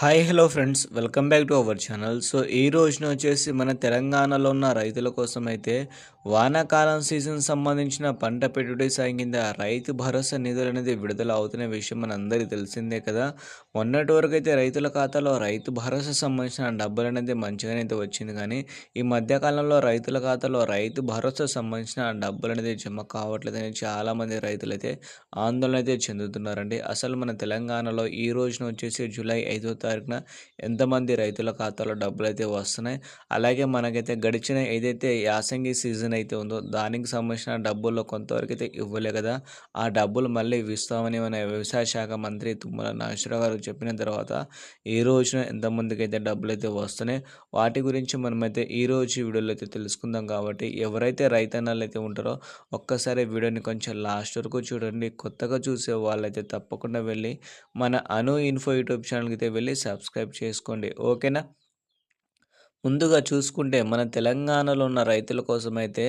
Hi hello friends. Welcome back to our channel. So ఈ రోజున వచ్చేసి మన తెలంగాణలో ఉన్న రైతుల కోసం అయితే వానాకాలం సీజన్ సంబంధించిన పంట పెట్టుబడి సాయం కింద రైతు భరోసా నిధులు అనేది విడుదల అవుతున్న విషయం మన అందరికీ తెలిసిందే కదా. మొన్నటి వరకు అయితే రైతుల ఖాతాలో రైతు భరోసా సంబంధించిన డబ్బులు అనేది మంచిగానే అయితే వచ్చింది. కానీ ఈ మధ్యకాలంలో రైతుల ఖాతాలో రైతు భరోసా సంబంధించిన డబ్బులు అనేది జమ కావట్లేదని చాలామంది రైతులు అయితే ఆందోళన అయితే చెందుతున్నారండి. అసలు మన తెలంగాణలో ఈ రోజున వచ్చేసి జూలై ఐదో తారీఖున ఎంతమంది రైతుల ఖాతాలో డబ్బులు అయితే వస్తున్నాయి. అలాగే మనకైతే గడిచిన ఏదైతే యాసంగి సీజన్ అయితే ఉందో దానికి సంబంధించిన డబ్బుల్లో కొంతవరకు అయితే ఇవ్వలే కదా. ఆ డబ్బులు మళ్ళీ ఇస్తామని మన వ్యవసాయ శాఖ మంత్రి తుమ్మల నాగేశ్వరరావు గారు చెప్పిన తర్వాత ఈ రోజున ఎంతమందికి అయితే డబ్బులు అయితే వస్తున్నాయి. వాటి గురించి మనమైతే ఈ రోజు వీడియోలో అయితే తెలుసుకుందాం కాబట్టి ఎవరైతే రైతన్నలు అయితే ఉంటారో ఒక్కసారి వీడియోని కొంచెం లాస్ట్ వరకు చూడండి. కొత్తగా చూసే వాళ్ళైతే తప్పకుండా వెళ్ళి మన అను ఇన్ఫో యూట్యూబ్ ఛానల్కి అయితే వెళ్ళి సబ్స్క్రైబ్ చేసుకోండి. ఓకేనా? ముందుగా చూసుకుంటే మన తెలంగాణలో ఉన్న రైతుల కోసమైతే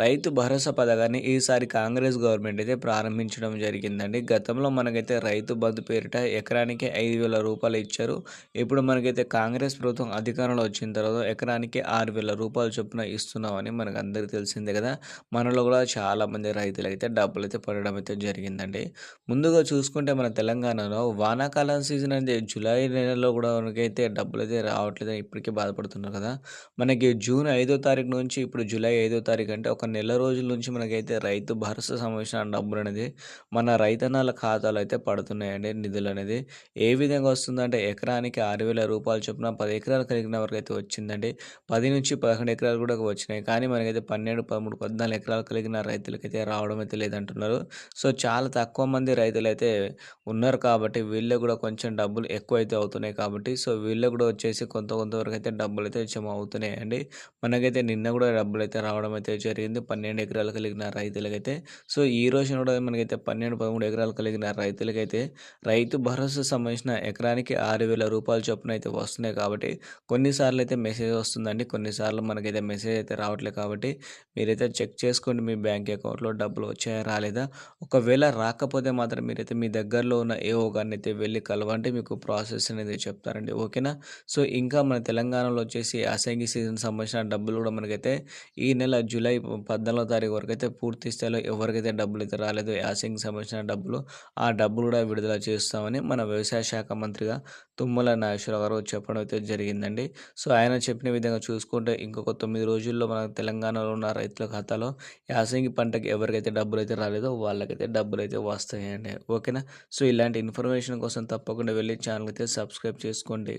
రైతు భరోసా పథకాన్ని ఈసారి కాంగ్రెస్ గవర్నమెంట్ అయితే ప్రారంభించడం జరిగిందండి. గతంలో మనకైతే రైతు బంధు పేరిట ఎకరానికి ఐదు వేల రూపాయలు ఇచ్చారు. ఇప్పుడు మనకైతే కాంగ్రెస్ ప్రభుత్వం అధికారంలో వచ్చిన తర్వాత ఎకరానికి ఆరు వేల రూపాయలు చొప్పున ఇస్తున్నామని మనకు అందరికీ తెలిసిందే కదా. మనలో కూడా చాలామంది రైతులు అయితే డబ్బులు అయితే పడడం అయితే జరిగిందండి. ముందుగా చూసుకుంటే మన తెలంగాణలో వానాకాలం సీజన్ అనేది జూలై నెలలో కూడా మనకైతే డబ్బులు అయితే రావట్లేదు ఇప్పటికీ బాధపడుతున్నారు కదా? మనకి జూన్ ఐదో తారీఖు నుంచి ఇప్పుడు జూలై ఐదో తారీఖు అంటే ఒక నెల రోజుల నుంచి మనకైతే రైతు భరోసా సంబంధించిన డబ్బులు అనేది మన రైతన్నాల ఖాతాలో అయితే పడుతున్నాయండి నిధులు అనేది. ఏ విధంగా వస్తుందంటే ఎకరానికి ఆరు వేల రూపాయలు చొప్పున పది ఎకరాలు కలిగిన వరకు అయితే వచ్చిందండి. పది నుంచి పదకొండు ఎకరాలు కూడా వచ్చినాయి. కానీ మనకైతే పన్నెండు పదమూడు పద్నాలుగు ఎకరాలు కలిగిన రైతులకైతే రావడం అయితే లేదంటున్నారు. సో చాలా తక్కువ మంది రైతులు అయితే ఉన్నారు కాబట్టి వీళ్ళు కూడా కొంచెం డబ్బులు ఎక్కువ అయితే అవుతున్నాయి కాబట్టి సో వీళ్ళు కూడా వచ్చేసి కొంత కొంతవరకు అయితే డబ్బులు అయితే జమ అవుతున్నాయండి. మనకైతే నిన్న కూడా డబ్బులు అయితే రావడం అయితే జరిగింది. పన్నెండు ఎకరాలు కలిగిన రైతులకైతే. సో ఈ రోజున కూడా మనకైతే పన్నెండు పదమూడు ఎకరాలు కలిగిన రైతులకైతే రైతు భరోసా సంబంధించిన ఎకరానికి ఆరు వేల రూపాయల చొప్పున అయితే వస్తున్నాయి కాబట్టి కొన్నిసార్లు అయితే మెసేజ్ వస్తుందండి. కొన్నిసార్లు మనకైతే మెసేజ్ అయితే రావట్లేదు కాబట్టి మీరైతే చెక్ చేసుకోండి మీ బ్యాంక్ అకౌంట్లో డబ్బులు వచ్చాయా రాలేదా? ఒకవేళ రాకపోతే మాత్రం మీరైతే మీ దగ్గరలో ఉన్న ఏ గారిని అయితే వెళ్ళి కలవంటే మీకు ప్రాసెస్ అనేది చెప్తారండి. ఓకేనా? సో ఇంకా మన తెలంగాణలో వచ్చేసి యాసంగి సీజన్ సంబంధించిన డబ్బులు కూడా మనకైతే ఈ నెల జూలై పద్నాలుగో తారీఖు వరకు అయితే పూర్తి స్థాయిలో ఎవరికైతే డబ్బులు అయితే రాలేదు యాసంగి సంబంధించిన డబ్బులు ఆ డబ్బులు కూడా విడుదల చేస్తామని మన వ్యవసాయ శాఖ మంత్రిగా తుమ్మల నాగేశ్వరరావు గారు చెప్పడం అయితే జరిగిందండి. సో ఆయన చెప్పిన విధంగా చూసుకుంటే ఇంకొక తొమ్మిది రోజుల్లో మన తెలంగాణలో ఉన్న రైతుల ఖాతాలో యాసంగి పంటకి ఎవరికైతే డబ్బులు అయితే రాలేదో వాళ్ళకైతే డబ్బులు అయితే వస్తాయండి. ఓకేనా? సో ఇలాంటి ఇన్ఫర్మేషన్ కోసం తప్పకుండా వెళ్ళి ఛానల్ అయితే సబ్స్క్రైబ్ చేసుకోండి.